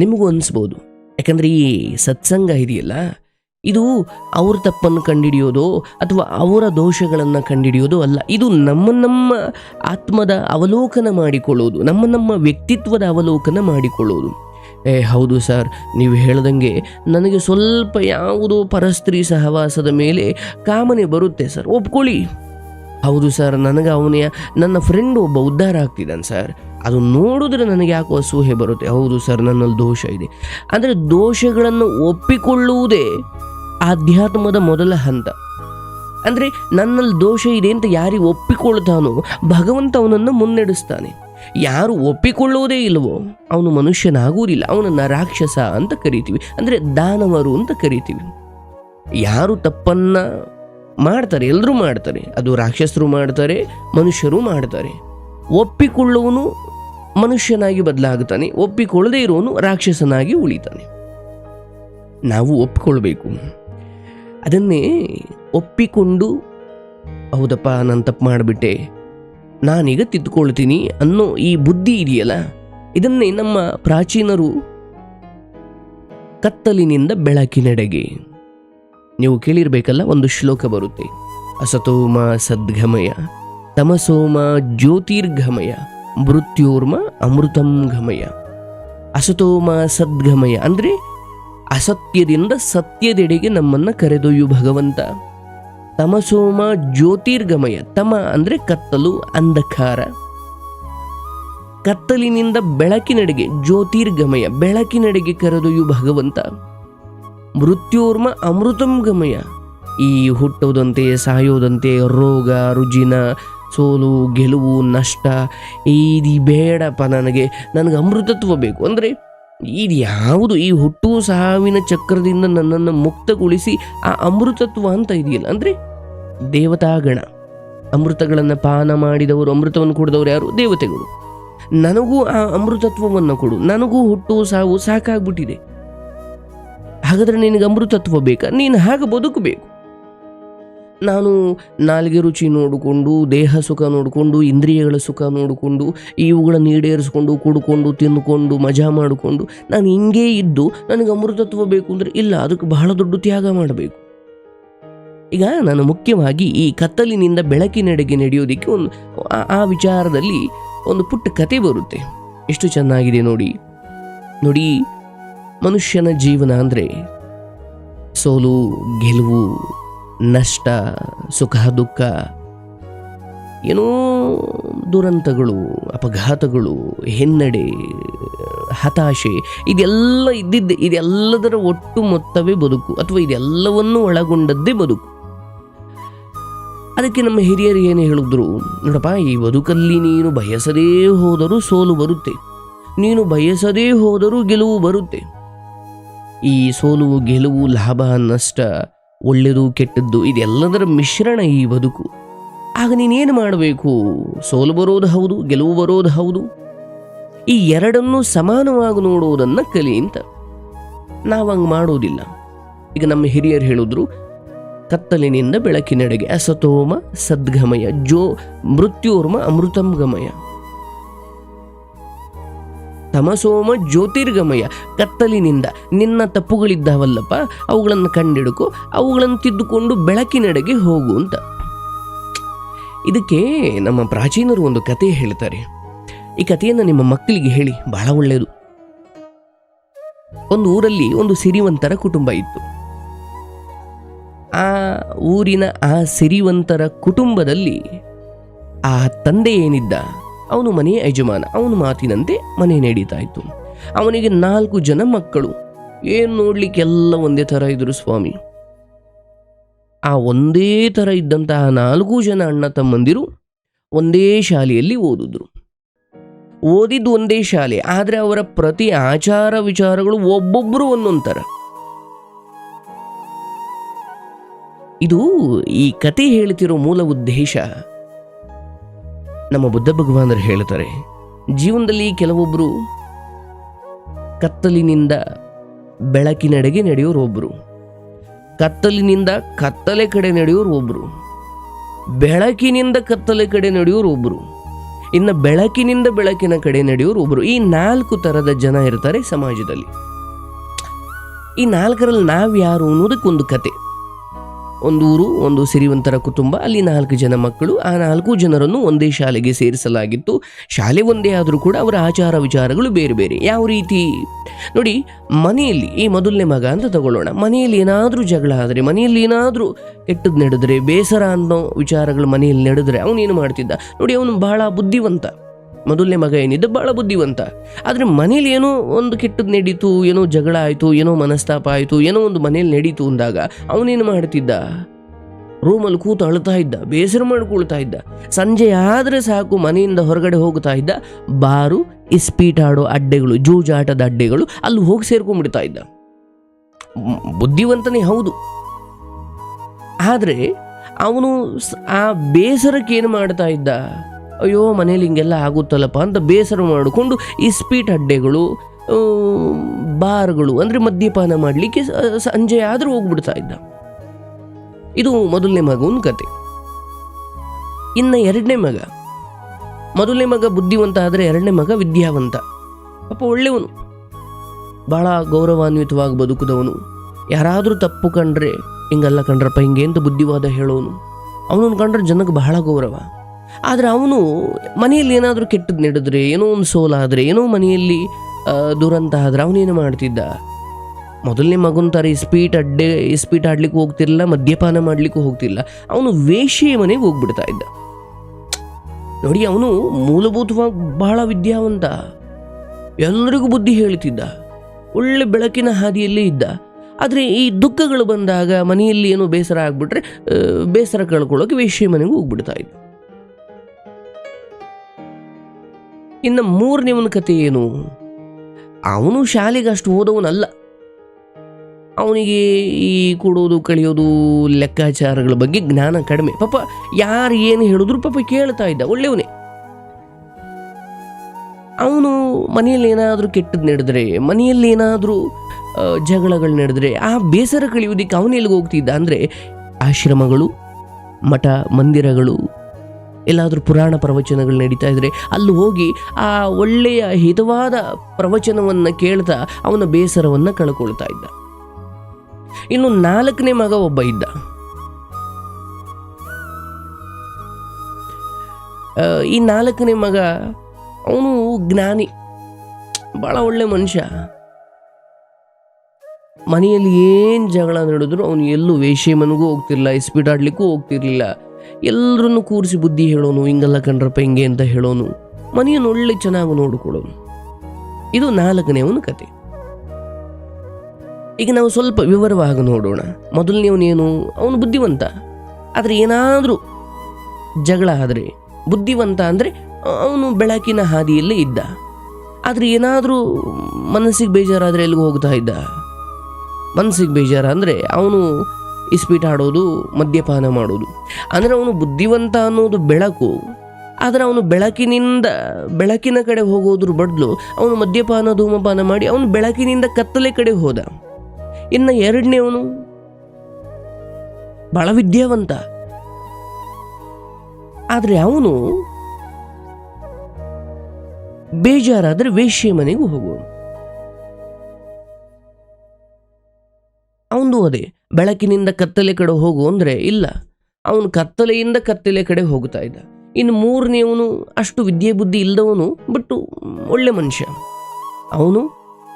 ನಿಮಗೂ ಅನಿಸ್ಬೋದು. ಯಾಕಂದರೆ ಈ ಸತ್ಸಂಗ ಇದೆಯಲ್ಲ, ಇದು ಅವ್ರ ತಪ್ಪನ್ನು ಕಂಡಿಡಿಯೋದು ಅಥವಾ ಅವರ ದೋಷಗಳನ್ನು ಕಂಡಿಡಿಯೋದು ಅಲ್ಲ, ಇದು ನಮ್ಮ ನಮ್ಮ ಆತ್ಮದ ಅವಲೋಕನ ಮಾಡಿಕೊಳ್ಳೋದು, ನಮ್ಮ ನಮ್ಮ ವ್ಯಕ್ತಿತ್ವದ ಅವಲೋಕನ ಮಾಡಿಕೊಳ್ಳೋದು. ಏ, ಹೌದು ಸರ್, ನೀವು ಹೇಳ್ದಂಗೆ ನನಗೆ ಸ್ವಲ್ಪ ಯಾವುದೋ ಪರಸ್ತ್ರೀ ಸಹವಾಸದ ಮೇಲೆ ಕಾಮನೆ ಬರುತ್ತೆ ಸರ್, ಒಪ್ಕೊಳ್ಳಿ. ಹೌದು ಸರ್, ನನಗೆ ಅವನೇ ನನ್ನ ಫ್ರೆಂಡ್ ಒಬ್ಬ ಉದ್ಧಾರ ಆಗ್ತಿದ್ದಾನೆ ಸರ್. ಅದು ನೋಡಿದ್ರೆ ನನಗೆ ಯಾಕೋ ಅಸೂಹೆ ಬರುತ್ತೆ. ಹೌದು ಸರ್, ನನ್ನಲ್ಲಿ ದೋಷ ಇದೆ. ಅಂದರೆ ದೋಷಗಳನ್ನು ಒಪ್ಪಿಕೊಳ್ಳುವುದೇ ಆಧ್ಯಾತ್ಮದ ಮೊದಲ ಹಂತ. ಅಂದರೆ ನನ್ನಲ್ಲಿ ದೋಷ ಇದೆ ಅಂತ ಯಾರಿಗೆ ಒಪ್ಪಿಕೊಳ್ತಾನೋ ಭಗವಂತ ಅವನನ್ನು ಮುನ್ನಡೆಸ್ತಾನೆ. ಯಾರು ಒಪ್ಪಿಕೊಳ್ಳುವುದೇ ಇಲ್ಲವೋ ಅವನು ಮನುಷ್ಯನಾಗುವುದಿಲ್ಲ. ಅವನನ್ನು ರಾಕ್ಷಸ ಅಂತ ಕರಿತೀವಿ. ಅಂದರೆ ದಾನವರು ಅಂತ ಕರಿತೀವಿ. ಯಾರು ತಪ್ಪನ್ನ ಮಾಡ್ತಾರೆ ಎಲ್ಲರೂ ಮಾಡ್ತಾರೆ. ಅದು ರಾಕ್ಷಸರು ಮಾಡ್ತಾರೆ, ಮನುಷ್ಯರು ಮಾಡ್ತಾರೆ. ಒಪ್ಪಿಕೊಳ್ಳುವನು ಮನುಷ್ಯನಾಗಿ ಬದಲಾಗುತ್ತಾನೆ, ಒಪ್ಪಿಕೊಳ್ಳದೇ ಇರೋನು ರಾಕ್ಷಸನಾಗಿ ಉಳಿತಾನೆ. ನಾವು ಒಪ್ಪಿಕೊಳ್ಬೇಕು. ಅದನ್ನೇ ಒಪ್ಪಿಕೊಂಡು, ಹೌದಪ್ಪ, ನಾನು ತಪ್ಪು ಮಾಡಿಬಿಟ್ಟೆ, ನಾನೀಗ ತಿದ್ದುಕೊಳ್ತೀನಿ ಅನ್ನೋ ಈ ಬುದ್ಧಿ ಇದೆಯಲ್ಲ, ಇದನ್ನೇ ನಮ್ಮ ಪ್ರಾಚೀನರು ಕತ್ತಲಿನಿಂದ ಬೆಳಕಿನೆಡೆಗೆ. ನೀವು ಕೇಳಿರ್ಬೇಕಲ್ಲ, ಒಂದು ಶ್ಲೋಕ ಬರುತ್ತೆ. ಅಸತೋಮ ಸದ್ಗಮಯ ತಮಸೋಮ ಜ್ಯೋತಿರ್ಗಮಯ ಮೃತ್ಯೋರ್ಮ ಅಮೃತಂ ಗಮಯ ಅಸತೋಮ ಸದ್ಗಮಯ ಅಂದರೆ ಅಸತ್ಯದಿಂದ ಸತ್ಯದೆಡೆಗೆ ನಮ್ಮನ್ನ ಕರೆದೊಯ್ಯು ಭಗವಂತ. ತಮಸೋಮ ಜ್ಯೋತಿರ್ಗಮಯ. ತಮ ಅಂದರೆ ಕತ್ತಲು, ಅಂಧಕಾರ. ಕತ್ತಲಿನಿಂದ ಬೆಳಕಿನಡೆಗೆ ಜ್ಯೋತಿರ್ಗಮಯ. ಬೆಳಕಿನಡೆಗೆ ಕರೆದೊಯ್ಯು ಭಗವಂತ. ಮೃತ್ಯೋರ್ಮ ಅಮೃತಂ ಗಮಯ ಈ ಹುಟ್ಟೋದಂತೆ, ಸಾಯೋದಂತೆ, ರೋಗ, ರುಜಿನ ಸೋಲು, ಗೆಲುವು, ನಷ್ಟ ಇದು ಬೇಡಪ್ಪ ನನಗೆ. ನನಗೆ ಅಮೃತತ್ವ ಬೇಕು. ಅಂದರೆ ಇದು ಯಾವುದು? ಈ ಹುಟ್ಟು ಸಾವಿನ ಚಕ್ರದಿಂದ ನನ್ನನ್ನು ಮುಕ್ತಗೊಳಿಸಿ ಆ ಅಮೃತತ್ವ ಅಂತ ಇದೆಯಲ್ಲ. ಅಂದರೆ ದೇವತಾಗಣ ಅಮೃತಗಳನ್ನು ಪಾನ ಮಾಡಿದವರು, ಅಮೃತವನ್ನು ಕುಡಿದವರು ಯಾರು? ದೇವತೆಗಳು. ನನಗೂ ಆ ಅಮೃತತ್ವವನ್ನು ಕೊಡು. ನನಗೂ ಹುಟ್ಟು ಸಾವು ಸಾಕಾಗ್ಬಿಟ್ಟಿದೆ. ಹಾಗಾದರೆ ನಿನಗೆ ಅಮೃತತ್ವ ಬೇಕಾ? ನೀನು ಹಾಗೆ ಬದುಕಬೇಕು. ನಾನು ನಾಲಿಗೆ ರುಚಿ ನೋಡಿಕೊಂಡು, ದೇಹ ಸುಖ ನೋಡಿಕೊಂಡು, ಇಂದ್ರಿಯಗಳ ಸುಖ ನೋಡಿಕೊಂಡು ಇವುಗಳನ್ನು ಈಡೇರಿಸ್ಕೊಂಡು, ಕುಡ್ಕೊಂಡು, ತಿಂದುಕೊಂಡು, ಮಜಾ ಮಾಡಿಕೊಂಡು, ನಾನು ಹಿಂಗೇ ಇದ್ದು ನನಗೆ ಅಮೃತತ್ವ ಬೇಕು ಅಂದರೆ ಇಲ್ಲ, ಅದಕ್ಕೆ ಬಹಳ ದೊಡ್ಡ ತ್ಯಾಗ ಮಾಡಬೇಕು. ಈಗ ನಾನು ಮುಖ್ಯವಾಗಿ ಈ ಕತ್ತಲಿನಿಂದ ಬೆಳಕಿನೆಡೆಗೆ ನಡೆಯೋದಕ್ಕೆ ಒಂದು, ಆ- ವಿಚಾರದಲ್ಲಿ ಒಂದು ಪುಟ್ಟ ಕತೆ ಬರುತ್ತೆ. ಎಷ್ಟು ಚೆನ್ನಾಗಿದೆ ನೋಡಿ. ನೋಡಿ, ಮನುಷ್ಯನ ಜೀವನ ಅಂದರೆ ಸೋಲು, ಗೆಲುವು ನಷ್ಟ, ಸುಖ, ದುಃಖ, ಏನೋ ದುರಂತಗಳು, ಅಪಘಾತಗಳು, ಹಿನ್ನಡೆ, ಹತಾಶೆ, ಇದೆಲ್ಲ ಇದ್ದಿದ್ದೆ. ಇದೆಲ್ಲದರ ಒಟ್ಟು ಮೊತ್ತವೇ ಬದುಕು, ಅಥವಾ ಇದೆಲ್ಲವನ್ನು ಒಳಗೊಂಡದ್ದೇ ಬದುಕು. ಅದಕ್ಕೆ ನಮ್ಮ ಹಿರಿಯರು ಏನು ಹೇಳಿದ್ರು, ನೋಡಪ್ಪ, ಈ ಬದುಕಲ್ಲಿ ನೀನು ಬಯಸದೇ ಹೋದರೂ ಸೋಲು ಬರುತ್ತೆ. ನೀನು ಬಯಸದೇ ಹೋದರೂ ಗೆಲುವು ಬರುತ್ತೆ. ಈ ಸೋಲು, ಗೆಲುವು, ಲಾಭ, ನಷ್ಟ ಒಳ್ಳೆಯದು, ಕೆಟ್ಟದ್ದು, ಇದೆಲ್ಲದರ ಮಿಶ್ರಣ ಈ ಬದುಕು. ಆಗ ನೀನೇನು ಮಾಡಬೇಕು? ಸೋಲು ಬರೋದು ಹೌದು, ಗೆಲುವು ಬರೋದು ಹೌದು. ಈ ಎರಡನ್ನೂ ಸಮಾನವಾಗಿ ನೋಡುವುದನ್ನು ಕಲಿ ಅಂತ. ನಾವು ಹಂಗೆ ಮಾಡೋದಿಲ್ಲ. ಈಗ ನಮ್ಮ ಹಿರಿಯರು ಹೇಳಿದ್ರು, ಕತ್ತಲಿನಿಂದ ಬೆಳಕಿನೆಡೆಗೆ ಅಸತೋಮ ಸದ್ಗಮಯ ಜೋ ಮೃತ್ಯೋರ್ಮ ಅಮೃತಂ ಗಮಯ. ತಮಸೋಮ ಜ್ಯೋತಿರ್ಗಮಯ ಕತ್ತಲಿನಿಂದ ನಿನ್ನ ತಪ್ಪುಗಳಿದ್ದಾವಲ್ಲಪ್ಪ, ಅವುಗಳನ್ನು ಕಂಡಿಡುಕು, ಅವುಗಳನ್ನು ತಿದ್ದುಕೊಂಡು ಬೆಳಕಿನೆಡೆಗೆ ಹೋಗು ಅಂತ. ಇದಕ್ಕೆ ನಮ್ಮ ಪ್ರಾಚೀನರು ಒಂದು ಕತೆ ಹೇಳ್ತಾರೆ. ಈ ಕಥೆಯನ್ನು ನಿಮ್ಮ ಮಕ್ಕಳಿಗೆ ಹೇಳಿ, ಬಹಳ ಒಳ್ಳೆಯದು. ಒಂದು ಊರಲ್ಲಿ ಒಂದು ಸಿರಿವಂತರ ಕುಟುಂಬ ಇತ್ತು. ಆ ಊರಿನ ಆ ಸಿರಿವಂತರ ಕುಟುಂಬದಲ್ಲಿ ಆ ತಂದೆ ಏನಿದ್ದ? ಅವನು ಮನೆಯ ಯಜಮಾನ, ಅವನ ಮಾತಿನಂತೆ ಮನೆ ನಡೀತಾ ಇತ್ತು ಅವನಿಗೆ ನಾಲ್ಕು ಜನ ಮಕ್ಕಳು. ಏನು ನೋಡ್ಲಿಕ್ಕೆಲ್ಲ ಒಂದೇ ಥರ ಇದ್ರು ಸ್ವಾಮಿ. ಆ ಒಂದೇ ಥರ ಇದ್ದಂತಹ ನಾಲ್ಕು ಜನ ಅಣ್ಣ ತಮ್ಮಂದಿರು ಒಂದೇ ಶಾಲೆಯಲ್ಲಿ ಓದಿದ್ರು. ಓದಿದ್ದು ಒಂದೇ ಶಾಲೆ, ಆದರೆ ಅವರ ಪ್ರತಿ ಆಚಾರ ವಿಚಾರಗಳು ಒಬ್ಬೊಬ್ಬರು ಒಂದೊಂದು ಥರ. ಇದು ಈ ಕತೆ ಹೇಳ್ತಿರೋ ಮೂಲ ಉದ್ದೇಶ ನಮ್ಮ ಬುದ್ಧ ಭಗವಾನರು ಹೇಳ್ತಾರೆ ಜೀವನದಲ್ಲಿ ಕೆಲವೊಬ್ಬರು ಕತ್ತಲಿನಿಂದ ಬೆಳಕಿನೆಡೆಗೆ ನಡೆಯೋರು ಒಬ್ಬರು ಕತ್ತಲಿನಿಂದ ಕತ್ತಲೆ ಕಡೆ ನಡೆಯೋರು ಒಬ್ಬರು ಬೆಳಕಿನಿಂದ ಕತ್ತಲೆ ಕಡೆ ನಡೆಯೋರು ಒಬ್ಬರು ಇನ್ನು ಬೆಳಕಿನಿಂದ ಬೆಳಕಿನ ಕಡೆ ನಡೆಯೋರು ಒಬ್ಬರು ಈ ನಾಲ್ಕು ಥರದ ಜನ ಇರ್ತಾರೆ ಸಮಾಜದಲ್ಲಿ. ಈ ನಾಲ್ಕರಲ್ಲಿ ನಾವು ಯಾರು ಅನ್ನೋದಕ್ಕೊಂದು ಕತೆ. ಒಂದು ಊರು, ಒಂದು ಸಿರಿವಂತರ ಕುಟುಂಬ, ಅಲ್ಲಿ ನಾಲ್ಕು ಜನ ಮಕ್ಕಳು, ಆ ನಾಲ್ಕು ಜನರನ್ನು ಒಂದೇ ಶಾಲೆಗೆ ಸೇರಿಸಲಾಗಿತ್ತು. ಶಾಲೆ ಒಂದೇ ಆದರೂ ಕೂಡ ಅವರ ಆಚಾರ ವಿಚಾರಗಳು ಬೇರೆ ಬೇರೆ. ಯಾವ ರೀತಿ? ನೋಡಿ, ಮನೆಯಲ್ಲಿ ಈ ಮೊದಲನೇ ಮಗ ಅಂತ ತಗೊಳ್ಳೋಣ. ಮನೆಯಲ್ಲಿ ಏನಾದರೂ ಜಗಳ ಆದರೆ, ಮನೆಯಲ್ಲಿ ಏನಾದರೂ ಕೆಟ್ಟದ್ದು ನಡೆದರೆ, ಬೇಸರ ಅನ್ನೋ ವಿಚಾರಗಳು ಮನೆಯಲ್ಲಿ ನಡೆದ್ರೆ, ಅವನೇನು ಮಾಡ್ತಿದ್ದ? ನೋಡಿ, ಅವನು ಬಹಳ ಬುದ್ಧಿವಂತ. ಮೊದಲನೇ ಮಗ ಏನಿದ್ದ ಭಾಳ ಬುದ್ಧಿವಂತ. ಆದರೆ ಮನೇಲಿ ಏನೋ ಒಂದು ಕೆಟ್ಟದ್ದು ನಡೀತು, ಏನೋ ಜಗಳ ಆಯಿತು, ಏನೋ ಮನಸ್ತಾಪ ಆಯಿತು, ಏನೋ ಒಂದು ಮನೇಲಿ ನಡೀತು ಅಂದಾಗ ಅವನೇನು ಮಾಡ್ತಿದ್ದ? ರೂಮಲ್ಲಿ ಕೂತು ಅಳ್ತಾ ಇದ್ದ, ಬೇಸರ ಮಾಡ್ಕೊಳ್ತಾ ಇದ್ದ. ಸಂಜೆ ಆದರೆ ಸಾಕು ಮನೆಯಿಂದ ಹೊರಗಡೆ ಹೋಗ್ತಾ ಇದ್ದ. ಬಾರು, ಇಸ್ಪೀಟ್ ಆಡೋ ಅಡ್ಡೆಗಳು, ಜೂಜಾಟದ ಅಡ್ಡೆಗಳು ಅಲ್ಲಿ ಹೋಗಿ ಸೇರ್ಕೊಂಡ್ಬಿಡ್ತಾ ಇದ್ದ. ಬುದ್ಧಿವಂತನೇ ಹೌದು. ಆದರೆ ಅವನು ಆ ಬೇಸರಕ್ಕೆ ಏನು ಮಾಡ್ತಾ ಇದ್ದ? ಅಯ್ಯೋ ಮನೇಲಿ ಹಿಂಗೆಲ್ಲ ಆಗುತ್ತಲ್ಲಪ್ಪ ಅಂತ ಬೇಸರ ಮಾಡಿಕೊಂಡು ಇಸ್ಪೀಟ್ ಅಡ್ಡೆಗಳು ಆ, ಬಾರ್ಗಳು ಅಂದರೆ ಮದ್ಯಪಾನ ಮಾಡಲಿಕ್ಕೆ ಸಂಜೆ ಆದರೂ ಹೋಗ್ಬಿಡ್ತಾ ಇದ್ದ. ಇದು ಮೊದಲನೇ ಮಗುವಿನ ಕತೆ. ಇನ್ನು ಎರಡನೇ ಮಗ. ಮೊದಲನೇ ಮಗ ಬುದ್ಧಿವಂತ ಆದರೆ ಎರಡನೇ ಮಗ ವಿದ್ಯಾವಂತ. ಪಾಪ ಒಳ್ಳೆಯವನು. ಭಾಳ ಗೌರವಾನ್ವಿತವಾಗಿ ಬದುಕಿದವನು. ಯಾರಾದರೂ ತಪ್ಪು ಕಂಡ್ರೆ ಹಿಂಗಲ್ಲ ಕಂಡ್ರಪ್ಪ ಹಿಂಗೆ ಅಂತ ಬುದ್ಧಿವಾದ ಹೇಳೋನು. ಅವನನ್ನು ಕಂಡ್ರೆ ಜನಕ್ಕೆ ಬಹಳ ಗೌರವ. ಆದರೆ ಅವನು ಮನೆಯಲ್ಲಿ ಏನಾದರೂ ಕೆಟ್ಟದ್ದು ನಡೆದ್ರೆ, ಏನೋ ಒಂದು ಸೋಲಾದರೆ, ಏನೋ ಮನೆಯಲ್ಲಿ ದುರಂತ ಆದರೆ ಅವನೇನು ಮಾಡ್ತಿದ್ದ? ಮೊದಲನೇ ಮಗನ ಥರ ಇಸ್ಪೀಟ್ ಅಡ್ಡೆ ಇಸ್ಪೀಟ್ ಆಡ್ಲಿಕ್ಕೆ ಹೋಗ್ತಿರಲಿಲ್ಲ, ಮದ್ಯಪಾನ ಮಾಡಲಿಕ್ಕೂ ಹೋಗ್ತಿಲ್ಲ ಅವನು ವೇಶ್ಯೆ ಮನೆಗೆ ಹೋಗ್ಬಿಡ್ತಾ ಇದ್ದ. ನೋಡಿ, ಅವನು ಮೂಲಭೂತವಾಗಿ ಬಹಳ ವಿದ್ಯಾವಂತ. ಎಲ್ಲರಿಗೂ ಬುದ್ಧಿ ಹೇಳ್ತಿದ್ದ. ಒಳ್ಳೆ ಬೆಳಕಿನ ಹಾದಿಯಲ್ಲೇ ಇದ್ದ. ಆದರೆ ಈ ದುಃಖಗಳು ಬಂದಾಗ ಮನೆಯಲ್ಲಿ ಏನೋ ಬೇಸರ ಆಗಿಬಿಟ್ರೆ ಬೇಸರ ಕಳ್ಕೊಳ್ಳೋಕೆ ವೇಶ್ಯೆ ಮನೆಗೆ ಹೋಗ್ಬಿಡ್ತಾ ಇದ್ದ. ಇನ್ನು ಮೂರನೇವನ ಕತೆ ಏನು? ಅವನು ಶಾಲೆಗೆ ಅಷ್ಟು ಓದವನಲ್ಲ. ಅವನಿಗೆ ಈ ಕೊಡೋದು, ಕಳಿಯೋದು, ಲೆಕ್ಕಾಚಾರಗಳ ಬಗ್ಗೆ ಜ್ಞಾನ ಕಡಿಮೆ. ಪಾಪ ಯಾರು ಏನು ಹೇಳಿದ್ರು ಪಾಪ ಕೇಳ್ತಾ ಇದ್ದ, ಒಳ್ಳೆಯವನೇ. ಅವನು ಮನೆಯಲ್ಲಿ ಏನಾದರೂ ಕೆಟ್ಟದ್ದು ನಡೆದ್ರೆ, ಮನೆಯಲ್ಲಿ ಏನಾದರೂ ಜಗಳಗಳು ನಡೆದ್ರೆ, ಆ ಬೇಸರ ಕಳೆಯೋದಕ್ಕೆ ಅವನೆಲ್ಲಿಗೆ ಹೋಗ್ತಿದ್ದ ಅಂದರೆ, ಆಶ್ರಮಗಳು, ಮಠ, ಮಂದಿರಗಳು ಎಲ್ಲಾದರೂ ಪುರಾಣ ಪ್ರವಚನಗಳು ನಡೀತಾ ಇದ್ದರೆ ಅಲ್ಲಿ ಹೋಗಿ ಆ ಒಳ್ಳೆಯ ಹಿತವಾದ ಪ್ರವಚನವನ್ನು ಕೇಳ್ತಾ ಅವನ ಬೇಸರವನ್ನು ಕಳ್ಕೊಳ್ತಾ ಇದ್ದ. ಇನ್ನು ನಾಲ್ಕನೇ ಮಗ ಒಬ್ಬ ಇದ್ದ. ಈ ನಾಲ್ಕನೇ ಮಗ ಅವನು ಜ್ಞಾನಿ. ಭಾಳ ಒಳ್ಳೆ ಮನುಷ್ಯ. ಮನೆಯಲ್ಲಿ ಏನು ಜಗಳ ನಡೆದ್ರು ಅವನು ಎಲ್ಲೂ ವೇಶ್ಯೆ ಮನೆಗೂ ಹೋಗ್ತಿರ್ಲಿಲ್ಲ ಇಸ್ಪೀಟ್ ಆಡಲಿಕ್ಕೂ ಹೋಗ್ತಿರ್ಲಿಲ್ಲ. ಎಲ್ಲರನ್ನು ಕೂರಿಸಿ ಬುದ್ಧಿ ಹೇಳೋನು, ಹಿಂಗಲ್ಲ ಕಂಡ್ರಪ್ಪ ಹಿಂಗೆ ಅಂತ ಹೇಳೋನು. ಮನೆಯನ್ನು ಒಳ್ಳೆ ಚೆನ್ನಾಗಿ ನೋಡಿಕೊಳ್ಳೋನು ಇದು ನಾಲ್ಕನೇವನ ಕತೆ. ಈಗ ನಾವು ಸ್ವಲ್ಪ ವಿವರವಾಗಿ ನೋಡೋಣ. ಮೊದಲನೇವನೇನು ಅವನು ಬುದ್ಧಿವಂತ. ಆದರೆ ಏನಾದರೂ ಜಗಳ ಆದರೆ ಬುದ್ಧಿವಂತ ಅಂದರೆ ಅವನು ಬೆಳಕಿನ ಹಾದಿಯಲ್ಲೇ ಇದ್ದ. ಆದರೆ ಏನಾದರೂ ಮನಸ್ಸಿಗೆ ಬೇಜಾರಾದರೆ ಎಲ್ಲಿಗೂ ಹೋಗ್ತಾ ಇದ್ದ? ಮನಸ್ಸಿಗೆ ಬೇಜಾರ ಅಂದರೆ ಅವನು ಇಸ್ಪೀಟ್ ಆಡೋದು ಮದ್ಯಪಾನ ಮಾಡೋದು. ಅಂದರೆ ಅವನು ಬುದ್ಧಿವಂತ ಅನ್ನೋದು ಬೆಳಕು. ಆದರೆ ಅವನು ಬೆಳಕಿನಿಂದ, ಬೆಳಕಿನ ಕಡೆ ಹೋಗೋದ್ರ ಬದಲು ಅವನು ಮದ್ಯಪಾನ, ಧೂಮಪಾನ ಮಾಡಿ ಅವನು ಬೆಳಕಿನಿಂದ ಕತ್ತಲೆ ಕಡೆ ಹೋದ. ಇನ್ನು ಎರಡನೇ ಅವನು ಬಹಳ ವಿದ್ಯಾವಂತ. ಆದರೆ ಅವನು ಬೇಜಾರಾದರೆ ವೇಶ್ಯ ಮನೆಗೂ ಹೋಗುವನು. ಅವನು ಅದೇ, ಬೆಳಕಿನಿಂದ ಕತ್ತಲೆ ಕಡೆ ಹೋಗು ಅಂದರೆ ಇಲ್ಲ. ಅವನು ಕತ್ತಲೆಯಿಂದ ಕತ್ತಲೆ ಕಡೆ ಹೋಗ್ತಾ ಇದ್ದ. ಇನ್ನು ಮೂರನೇವನು ಅಷ್ಟು ವಿದ್ಯೆ ಬುದ್ಧಿ ಇಲ್ಲದವನು ಬಟ್ ಒಳ್ಳೆ ಮನುಷ್ಯ. ಅವನು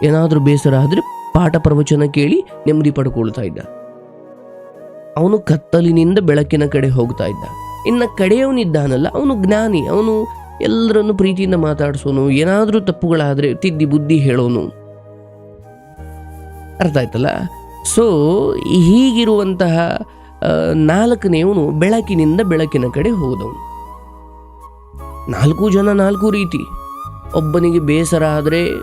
ಏನಾದರೂ ಬೇಸರ ಆದರೆ ಪಾಠ ಪ್ರವಚನ ಕೇಳಿ ನೆಮ್ಮದಿ ಪಡ್ಕೊಳ್ತಾ ಇದ್ದ. ಅವನು ಕತ್ತಲಿನಿಂದ ಬೆಳಕಿನ ಕಡೆ ಹೋಗ್ತಾ ಇದ್ದ. ಇನ್ನು ಕಡೆಯವನಿದ್ದಾನಲ್ಲ, ಅವನು ಜ್ಞಾನಿ, ಅವನು ಎಲ್ಲರನ್ನು ಪ್ರೀತಿಯಿಂದ ಮಾತಾಡಿಸೋನು, ಏನಾದರೂ ತಪ್ಪುಗಳಾದರೆ ತಿದ್ದಿ ಬುದ್ಧಿ ಹೇಳೋನು. ಅರ್ಥ ಆಯ್ತಲ್ಲ? ಸೊ ಹೀಗಿರುವಂತಹ ನಾಲ್ಕನೆಯವನು ಬೆಳಕಿನಿಂದ ಬೆಳಕಿನ ಕಡೆ ಹೋದವನು. ನಾಲ್ಕು ಜನ ನಾಲ್ಕು ರೀತಿ. ಒಬ್ಬನಿಗೆ ಬೇಸರ ಆದರೆ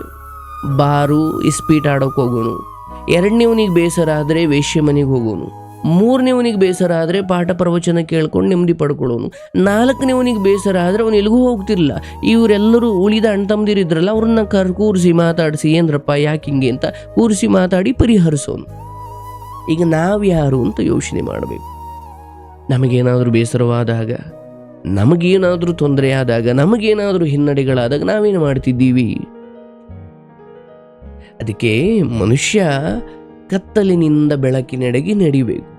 ಬಾರು, ಇಸ್ಪೀಟ್ ಆಡೋಕೆ ಹೋಗೋನು. ಎರಡನೇವನಿಗೆ ಬೇಸರ ಆದರೆ ವೇಶ್ಯ ಮನೆಗೆ ಹೋಗೋನು. ಮೂರನೇವನಿಗೆ ಬೇಸರ ಆದರೆ ಪಾಠ ಪ್ರವಚನ ಕೇಳ್ಕೊಂಡು ನೆಮ್ಮದಿ ಪಡ್ಕೊಳ್ಳೋನು. ನಾಲ್ಕನೇವನಿಗೆ ಬೇಸರ ಆದರೆ ಅವನು ಎಲ್ಲಿಗೂ ಹೋಗ್ತಿರಲಿಲ್ಲ. ಇವರೆಲ್ಲರೂ ಉಳಿದ ಅಣ್ಣ ತಮ್ಮದಿರಿದ್ರಲ್ಲ ಅವ್ರನ್ನ ಕರ್, ಕೂರಿಸಿ ಮಾತಾಡಿಸಿ, ಏನರಪ್ಪ, ಯಾಕೆ ಹಿಂಗೆ? ಅಂತ ಕೂರಿಸಿ ಮಾತಾಡಿ ಪರಿಹರಿಸೋನು. ಈಗ ನಾವು ಯಾರು ಅಂತ ಯೋಚನೆ ಮಾಡಬೇಕು. ನಮಗೇನಾದರೂ ಬೇಸರವಾದಾಗ, ನಮಗೇನಾದರೂ ತೊಂದರೆ ಆದಾಗ, ನಮಗೇನಾದರೂ ಹಿನ್ನಡೆಗಳಾದಾಗ ನಾವೇನು ಮಾಡ್ತಿದ್ದೀವಿ? ಅದಕ್ಕೆ ಮನುಷ್ಯ ಕತ್ತಲಿನಿಂದ ಬೆಳಕಿನೆಡೆಗೆ ನಡಿಬೇಕು.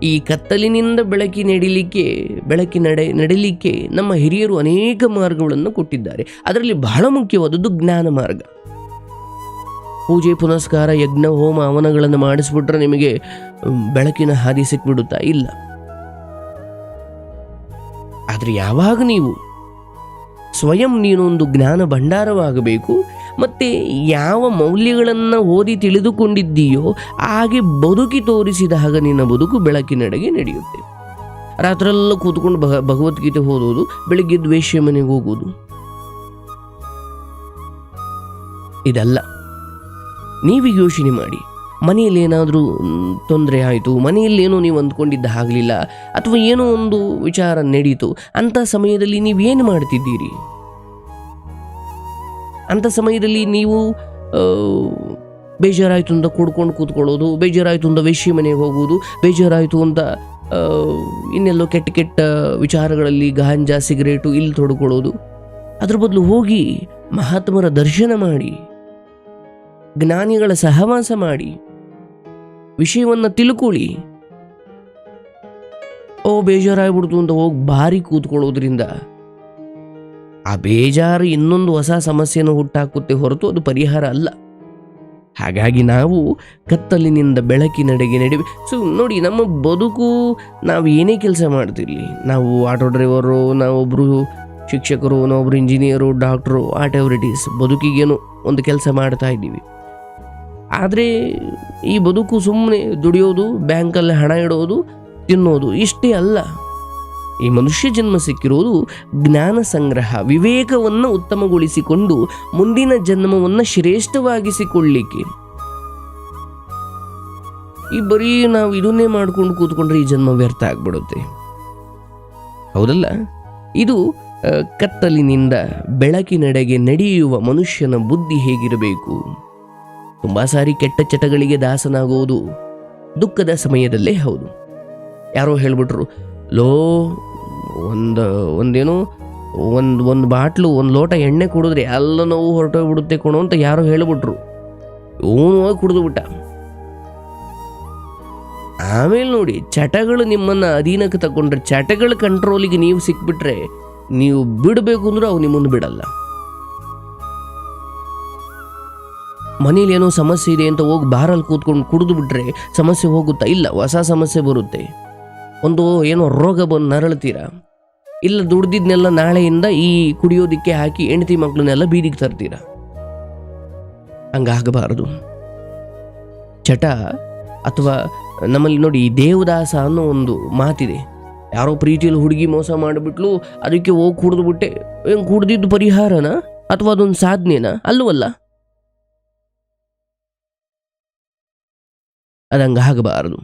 ಈ ಕತ್ತಲಿನಿಂದ ಬೆಳಕಿ ನಡಿಲಿಕ್ಕೆ, ಬೆಳಕಿ ನಡೆ, ನಡಿಲಿಕ್ಕೆ ನಮ್ಮ ಹಿರಿಯರು ಅನೇಕ ಮಾರ್ಗಗಳನ್ನು ಕೊಟ್ಟಿದ್ದಾರೆ. ಅದರಲ್ಲಿ ಬಹಳ ಮುಖ್ಯವಾದದ್ದು ಜ್ಞಾನ ಮಾರ್ಗ. ಪೂಜೆ, ಪುನಸ್ಕಾರ, ಯಜ್ಞ, ಹೋಮ, ಹವನಗಳನ್ನು ಮಾಡಿಸ್ಬಿಟ್ರೆ ನಿಮಗೆ ಬೆಳಕಿನ ಹಾದಿ ಸಿಕ್ಬಿಡುತ್ತಾ? ಇಲ್ಲ. ಆದರೆ ಯಾವಾಗ ನೀವು ಸ್ವಯಂ ನೀನೊಂದು ಜ್ಞಾನ ಭಂಡಾರವಾಗಬೇಕು, ಮತ್ತು ಯಾವ ಮೌಲ್ಯಗಳನ್ನು ಓದಿ ತಿಳಿದುಕೊಂಡಿದ್ದೀಯೋ, ಹಾಗೆ ಬದುಕಿ ತೋರಿಸಿದಾಗ ನಿನ್ನ ಬದುಕು ಬೆಳಕಿನಡೆಗೆ ನಡೆಯುತ್ತೆ. ರಾತ್ರೆಲ್ಲ ಕೂತ್ಕೊಂಡು ಭಗ, ಭಗವದ್ಗೀತೆ ಓದೋದು ಬೆಳಿಗ್ಗೆ ದ್ವೇಷ ಮನೆಗೆ ಹೋಗೋದು ಇದಲ್ಲ. ನೀವೀಗ ಯೋಚನೆ ಮಾಡಿ. ಮನೆಯಲ್ಲಿ ಏನಾದರೂ ತೊಂದರೆ ಆಯಿತು, ಮನೆಯಲ್ಲಿ ಏನೋ ನೀವು ಅಂದ್ಕೊಂಡಿದ್ದ ಆಗಲಿಲ್ಲ ಅಥವಾ ಏನೋ ಒಂದು ವಿಚಾರ ನಡೀತು, ಅಂಥ ಸಮಯದಲ್ಲಿ ನೀವೇನು ಮಾಡ್ತಿದ್ದೀರಿ? ಅಂಥ ಸಮಯದಲ್ಲಿ ನೀವು ಬೇಜಾರಾಯಿತು ಅಂತ ಕೂಡ್ಕೊಂಡು ಕೂತ್ಕೊಳ್ಳೋದು, ಬೇಜಾರಾಯಿತು ಅಂತ ವೇಶ್ಯ ಮನೆಗೆ ಹೋಗೋದು ಬೇಜಾರಾಯಿತು ಅಂತ ಇನ್ನೆಲ್ಲೋ ಕೆಟ್ಟ ಕೆಟ್ಟ ವಿಚಾರಗಳಲ್ಲಿ ಗಾಂಜಾ, ಸಿಗರೇಟು, ಇಲ್ಲಿ ತೊಡ್ಕೊಳ್ಳೋದು. ಅದ್ರ ಬದಲು ಹೋಗಿ ಮಹಾತ್ಮರ ದರ್ಶನ ಮಾಡಿ. ಜ್ಞಾನಿಗಳ ಸಹವಾಸ ಮಾಡಿ. ವಿಷಯವನ್ನು ತಿಳ್ಕೊಳ್ಳಿ. ಓ, ಬೇಜಾರಾಗ್ಬಿಡ್ತು ಅಂತ ಹೋಗಿ ಭಾರಿ ಕೂತ್ಕೊಳ್ಳೋದ್ರಿಂದ. ಆ ಬೇಜಾರು ಇನ್ನೊಂದು ಹೊಸ ಸಮಸ್ಯೆಯನ್ನು ಹುಟ್ಟಾಕುತ್ತೆ ಹೊರತು ಅದು ಪರಿಹಾರ ಅಲ್ಲ. ಹಾಗಾಗಿ ನಾವು ಕತ್ತಲಿನಿಂದ ಬೆಳಕಿನಡೆಗೆ ನಡಿವೆ. ಸೊ, ನೋಡಿ, ನಮ್ಮ ಬದುಕು ನಾವು ಏನೇ ಕೆಲಸ ಮಾಡ್ತಿರಲಿ. ನಾವು ಆಟೋ ಡ್ರೈವರು ನಾವೊಬ್ಬರು ಶಿಕ್ಷಕರು ನಾವೊಬ್ಬರು engineer, doctor whatever it is ಬದುಕಿಗೇನು ಒಂದು ಕೆಲಸ ಮಾಡ್ತಾ ಇದ್ದೀವಿ. ಆದರೆ ಈ ಬದುಕು ಸುಮ್ಮನೆ ದುಡಿಯೋದು, ಬ್ಯಾಂಕಲ್ಲಿ ಹಣ ಇಡೋದು, ತಿನ್ನೋದು ಇಷ್ಟೇ ಅಲ್ಲ. ಈ ಮನುಷ್ಯ ಜನ್ಮ ಸಿಕ್ಕಿರೋದು ಜ್ಞಾನ ಸಂಗ್ರಹ, ವಿವೇಕವನ್ನು ಉತ್ತಮಗೊಳಿಸಿಕೊಂಡು ಮುಂದಿನ ಜನ್ಮವನ್ನು ಶ್ರೇಷ್ಠವಾಗಿಸಿಕೊಳ್ಳಿಕ್ಕೆ. ಈ ಬರೀ ನಾವು ಇದನ್ನೇ ಮಾಡ್ಕೊಂಡು ಕೂತ್ಕೊಂಡ್ರೆ ಈ ಜನ್ಮ ವ್ಯರ್ಥ ಆಗ್ಬಿಡುತ್ತೆ. ಹೌದಲ್ಲ? ಇದು ಕತ್ತಲಿನಿಂದ ಬೆಳಕಿನೆಡೆಗೆ ನಡೆಯುವ ಮನುಷ್ಯನ ಬುದ್ಧಿ ಹೇಗಿರಬೇಕು? ತುಂಬಾ ಸಾರಿ ಕೆಟ್ಟ ಚಟಗಳಿಗೆ ದಾಸನಾಗುವುದು ದುಃಖದ ಸಮಯದಲ್ಲೇ ಹೌದು. ಯಾರೋ ಹೇಳ್ಬಿಟ್ರು, ಲೋ, ಒಂದು, ಒಂದೇನು, ಒಂದು ಒಂದು ಬಾಟ್ಲು, ಒಂದು ಲೋಟ ಎಣ್ಣೆ ಕುಡಿದ್ರೆ ಎಲ್ಲ ನೋವು ಹೊರಟೋಗ್ಬಿಡುತ್ತೆ ಕೊಡು ಅಂತ ಯಾರೋ ಹೇಳ್ಬಿಟ್ರು. ಓನು ಹೋಗಿ ಕುಡಿದು ಬಿಟ್ಟ. ಆಮೇಲೆ ನೋಡಿ, ಚಟಗಳು ನಿಮ್ಮನ್ನು ಅಧೀನಕ್ಕೆ ತಗೊಂಡ್ರೆ, ಚಟಗಳ ಕಂಟ್ರೋಲಿಗೆ ನೀವು ಸಿಕ್ಬಿಟ್ರೆ, ನೀವು ಬಿಡಬೇಕು ಅಂದ್ರೆ ಅವು ನಿಮ್ಮನ್ನು ಬಿಡಲ್ಲ. ಮನೇಲಿ ಏನೋ ಸಮಸ್ಯೆ ಇದೆ ಅಂತ ಹೋಗಿ ಬಾರಲ್ಲಿ ಕೂತ್ಕೊಂಡು ಕುಡಿದು ಬಿಟ್ರೆ ಸಮಸ್ಯೆ ಹೋಗುತ್ತಾ? ಇಲ್ಲ, ಹೊಸ ಸಮಸ್ಯೆ ಬರುತ್ತೆ. ಒಂದು ಏನೋ ರೋಗ ಬಂದು ನರಳ್ತೀರಾ? ಇಲ್ಲ, ದುಡ್ದಿದ್ನೆಲ್ಲ ನಾಳೆಯಿಂದ ಈ ಕುಡಿಯೋದಿಕ್ಕೆ ಹಾಕಿ ಹೆಂಡತಿ ಮಕ್ಕಳನ್ನೆಲ್ಲ ಬೀದಿಗೆ ತರ್ತೀರ? ಹಂಗಾಗಬಾರದು. ಚಟ ಅಥವಾ ನಮ್ಮಲ್ಲಿ ನೋಡಿ ದೇವದಾಸ ಅನ್ನೋ ಒಂದು ಮಾತಿದೆ. ಯಾರೋ ಪ್ರೀತಿಯಲ್ಲಿ ಹುಡುಗಿ ಮೋಸ ಮಾಡಿಬಿಟ್ಲು, ಅದಕ್ಕೆ ಹೋಗಿ ಕುಡಿದು ಬಿಟ್ಟೆ. ಹೆಂಗೆ ಕುಡ್ದಿದ್ದು ಪರಿಹಾರನ? ಅಥವಾ ಅದೊಂದು ಸಾಧನೆನಾ? ಅಲ್ಲವಲ್ಲ? ಅದು ಹಂಗಾಗಬಾರದು